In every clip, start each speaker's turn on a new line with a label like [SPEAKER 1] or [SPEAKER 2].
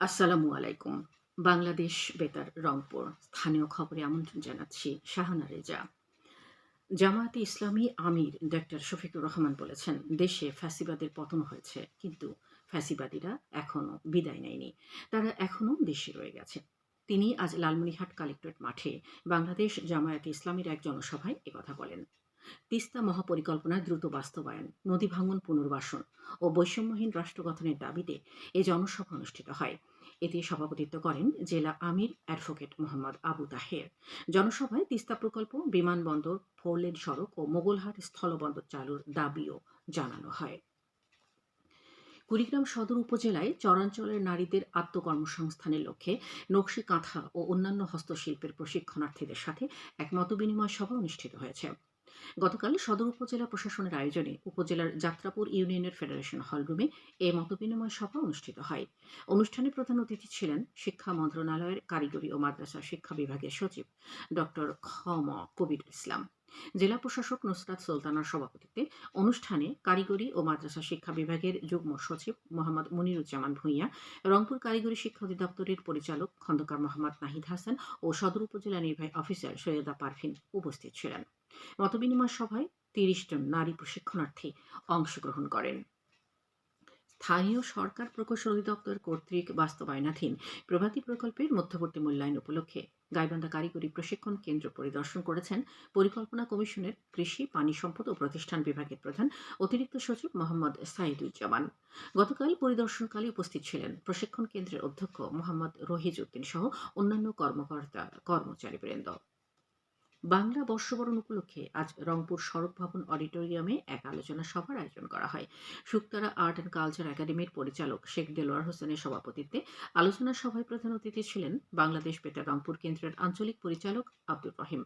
[SPEAKER 1] আসসালামু আলাইকুম। বাংলাদেশ বেতার, রংপুর। স্থানীয় খবরে আমন্ত্রণ জানাচ্ছি শাহানা রেজা। জামায়াতে ইসলামী আমির ডক্টর শফিকুর রহমান বলেছেন, দেশে ফ্যাসিবাদের পতন হয়েছে, কিন্তু ফ্যাসিবাদীরা এখনও বিদায় নেয়নি। তারা এখনও দেশে রয়ে গেছে। তিনি আজ লালমনিরহাট কালেক্টরেট মাঠে বাংলাদেশ জামায়াতে ইসলামীর এক জনসভায় একথা বলেন। তিস্তা মহাপরিকল্পনার দ্রুত বাস্তবায়ন, নদী ভাঙন পুনর্বাসন ও বৈষম্যহীন রাষ্ট্র গঠনের দাবিতে এ জনসভা অনুষ্ঠিত হয়। এতে সভাপতিত্ব করেন জেলা আমির অ্যাডভোকেট মোহাম্মদ আবু তাহের। জনসভায় তিস্তা প্রকল্প, বিমানবন্দর, ফোরলেন সড়ক ও মোগলহাট স্থলবন্দর চালুর দাবিও জানানো হয়। কুড়িগ্রাম সদর উপজেলায় চরাঞ্চলের নারীদের আত্মকর্মসংস্থানের লক্ষ্যে নকশি কাঁথা ও অন্যান্য হস্তশিল্পের প্রশিক্ষণার্থীদের সাথে এক মতবিনিময় সভা অনুষ্ঠিত হয়েছে। গতকাল সদর উপজেলা প্রশাসনের আয়োজনে উপজেলার যাত্রাপুর ইউনিয়নের ফেডারেশন হলরুমে এ মতবিনিময় সভা অনুষ্ঠিত হয়। অনুষ্ঠানে প্রধান অতিথি ছিলেন শিক্ষা মন্ত্রণালয়ের কারিগরি ও মাদ্রাসা শিক্ষা বিভাগের সচিব ডক্টর ম কবির ইসলাম। জেলা প্রশাসক নুসরাত সুলতানার সভাপতিত্বে অনুষ্ঠানে কারিগরি ও মাদ্রাসা শিক্ষা বিভাগের যুগ্ম সচিব মোহাম্মদ মনিরুজ্জামান ভূঁইয়া, রংপুর কারিগরি শিক্ষা অধিদপ্তরের পরিচালক খন্দকার মোহাম্মদ নাহিদ হাসান ও সদর উপজেলা নির্বাহী অফিসার সৈয়দা পারভিন উপস্থিত ছিলেন। মতবিনিময় সভায় তিরিশ জন নারী প্রশিক্ষণার্থী অংশগ্রহণ করেন। স্থানীয় সরকার প্রকৌশল অধিদপ্তর কর্তৃক বাস্তবায়নাধীন প্রভাতী প্রকল্পের মধ্যবর্তী মূল্যায়ন উপলক্ষে গাইবান্ধা কারিগরি প্রশিক্ষণ কেন্দ্র পরিদর্শন করেছেন পরিকল্পনা কমিশনের কৃষি, পানি সম্পদ ও প্রতিষ্ঠান বিভাগের প্রধান অতিরিক্ত সচিব মোহাম্মদ সাইদুজ্জামান। গতকাল পরিদর্শনকালে উপস্থিত ছিলেন প্রশিক্ষণ কেন্দ্রের অধ্যক্ষ মোহাম্মদ রহিজ উদ্দিন সহ অন্যান্য কর্মকর্তা কর্মচারীবৃন্দ বাংলা বর্ষবরণ উপলক্ষে আজ রংপুর সড়ক ভবন অডিটোরিয়ামে এক আলোচনা সভার আয়োজন করা হয়। শুক্তারা আর্ট অ্যান্ড কালচার একাডেমির পরিচালক শেখ দেলোয়ার হোসেনের সভাপতিত্বে আলোচনা সভায় প্রধান অতিথি ছিলেন বাংলাদেশ বেতার রংপুর কেন্দ্রের আঞ্চলিক পরিচালক আব্দুর রহিম।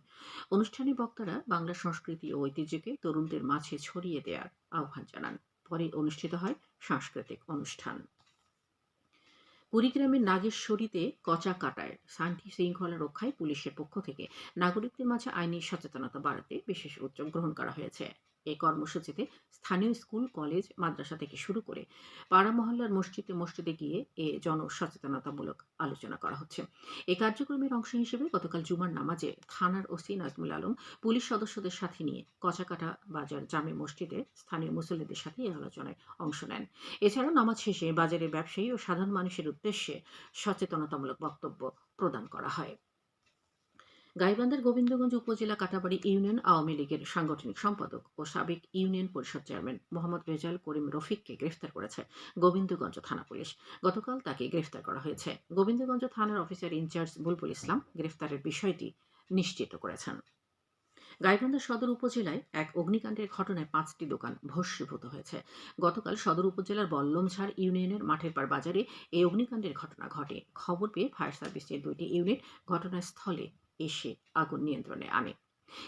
[SPEAKER 1] অনুষ্ঠানে বক্তারা বাংলা সংস্কৃতি ও ঐতিহ্যকে তরুণদের মাঝে ছড়িয়ে দেওয়ার আহ্বান জানান। পরে অনুষ্ঠিত হয় সাংস্কৃতিক অনুষ্ঠান। কুড়িগ্রামের নাগেশ্বরীতে কচা কাটায়। শান্তি শৃঙ্খলা রক্ষায় পুলিশের পক্ষ থেকে নাগরিকদের মাঝে আইনি সচেতনতা বাড়াতে বিশেষ উদ্যোগ গ্রহণ করা হয়েছে। এই কর্মসূচিতে স্থানীয় স্কুল, কলেজ, মাদ্রাসা থেকে শুরু করে পাড়া মহল্লার মসজিদে মসজিদে গিয়ে এ জনসচেতনতামূলক আলোচনা করা হচ্ছে। এই কার্যক্রমের অংশ হিসেবে গতকাল জুমার নামাজে থানার ওসি নাজমুল আলম, পুলিশ সদস্যদের সাথে নিয়ে কচাকাটা বাজার জামে মসজিদে স্থানীয় মুসল্লিদের সাথে এই আলোচনায় অংশ নেন। এছাড়াও নামাজ শেষে বাজারের ব্যবসায়ী ও সাধারণ মানুষের উদ্দেশ্যে সচেতনতামূলক বক্তব্য প্রদান করা হয়। গাইবান্ধার গোবিন্দগঞ্জ উপজেলা কাটাবাড়ি ইউনিয়ন আওয়ামী লীগের সাংগঠনিক সম্পাদক ও সাবেক ইউনিয়ন পরিষদ চেয়ারম্যান মোহাম্মদ রেজাল করিম রফিককে গ্রেফতার করেছে গোবিন্দগঞ্জ থানা পুলিশ। গতকাল তাকে গ্রেফতার করা হয়েছে। গোবিন্দগঞ্জ থানার অফিসার ইনচার্জ বুলবুল ইসলাম গ্রেফতারের বিষয়টি নিশ্চিত করেছেন। গাইবান্ধা সদর উপজেলায় এক অগ্নিকাণ্ডের ঘটনায় পাঁচটি দোকান ভস্মীভূত হয়েছে। গতকাল সদর উপজেলার বল্লমঝাড় ইউনিয়নের মাঠের পার বাজারে এই অগ্নিকাণ্ডের ঘটনা ঘটে। খবর পেয়ে ফায়ার সার্ভিসের দুইটি ইউনিট ঘটনাস্থলে এসে আগুন নিয়ন্ত্রণে আনে।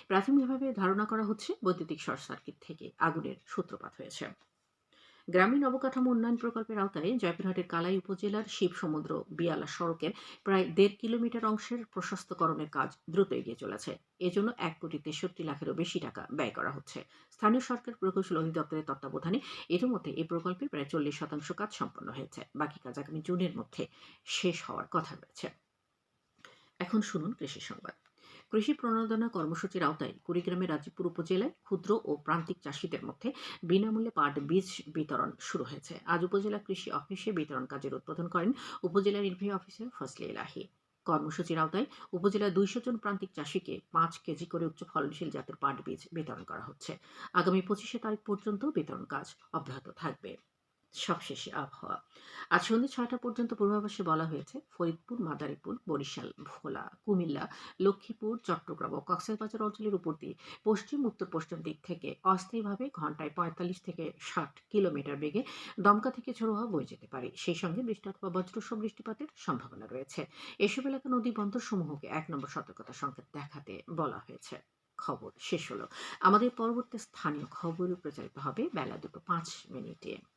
[SPEAKER 1] প্রাথমিকভাবে ধারণা করা হচ্ছে বৈদ্যুতিক শর্ট সার্কিট থেকে আগুনের সূত্রপাত হয়েছে। গ্রামীণ অবকাঠামো উন্নয়ন প্রকল্পের আওতায় জয়পুরহাটের কালাই উপজেলার শিব সমুদ্র বিয়ালা সড়কের প্রায় দেড় কিলোমিটার অংশের প্রশস্তকরণের কাজ দ্রুত এগিয়ে চলেছে। এজন্য এক কোটি তেষট্টি লাখেরও বেশি টাকা ব্যয় করা হচ্ছে। স্থানীয় সরকার প্রকৌশল অধিদপ্তরের তত্ত্বাবধানে ইতিমধ্যে এই প্রকল্পে প্রায় চল্লিশ শতাংশ কাজ সম্পন্ন হয়েছে। বাকি কাজ আগামী জুনের মধ্যে শেষ হওয়ার কথা রয়েছে। এখন শুনুন কৃষি সংবাদ। কৃষি প্রণোদনা কর্মসূচির আওতায় কুড়িগ্রামের রাজীবপুর উপজেলায় ক্ষুদ্র ও প্রান্তিক চাষিদের মধ্যে বিনামূল্যে পাট বীজ বিতরণ শুরু হয়েছে। আজ উপজেলা কৃষি অফিসে বিতরণ কাজের উদ্বোধন করেন উপজেলা নির্বাহী অফিসার ফজলে এলাহি। কর্মসূচির আওতায় উপজেলার দুইশো জন প্রান্তিক চাষিকে পাঁচ কেজি করে উচ্চ ফলনশীল জাতের পাট বীজ বিতরণ করা হচ্ছে। আগামী পঁচিশে তারিখ পর্যন্ত বিতরণ কাজ অব্যাহত থাকবে। সবশেষে আবহাওয়া। আজ সন্ধ্যে ছয়টা পর্যন্ত পূর্বাভাসে বলা হয়েছে, ফরিদপুর, মাদারীপুর, বরিশাল, ভোলা, কুমিল্লা, লক্ষ্মীপুর, চট্টগ্রাম ও কক্সবাজার অঞ্চলের উপর দিয়ে পশ্চিম, উত্তর, পশ্চিম দিক থেকে অস্থায়ীভাবে ঘন্টায় পঁয়তাল্লিশ থেকে ষাট কিলোমিটার বেগে দমকা থেকে ঝোড়ো হওয়া বয়ে যেতে পারে। সেই সঙ্গে বৃষ্টি অথবা বজ্রসহ বৃষ্টিপাতের সম্ভাবনা রয়েছে। এসব এলাকা নদী বন্দর সমূহকে এক নম্বর সতর্কতা সংকেত দেখাতে বলা হয়েছে। খবর শেষ হলো। আমাদের পরবর্তী স্থানীয় খবরও প্রচারিত হবে বেলা দুটো পাঁচ মিনিটে।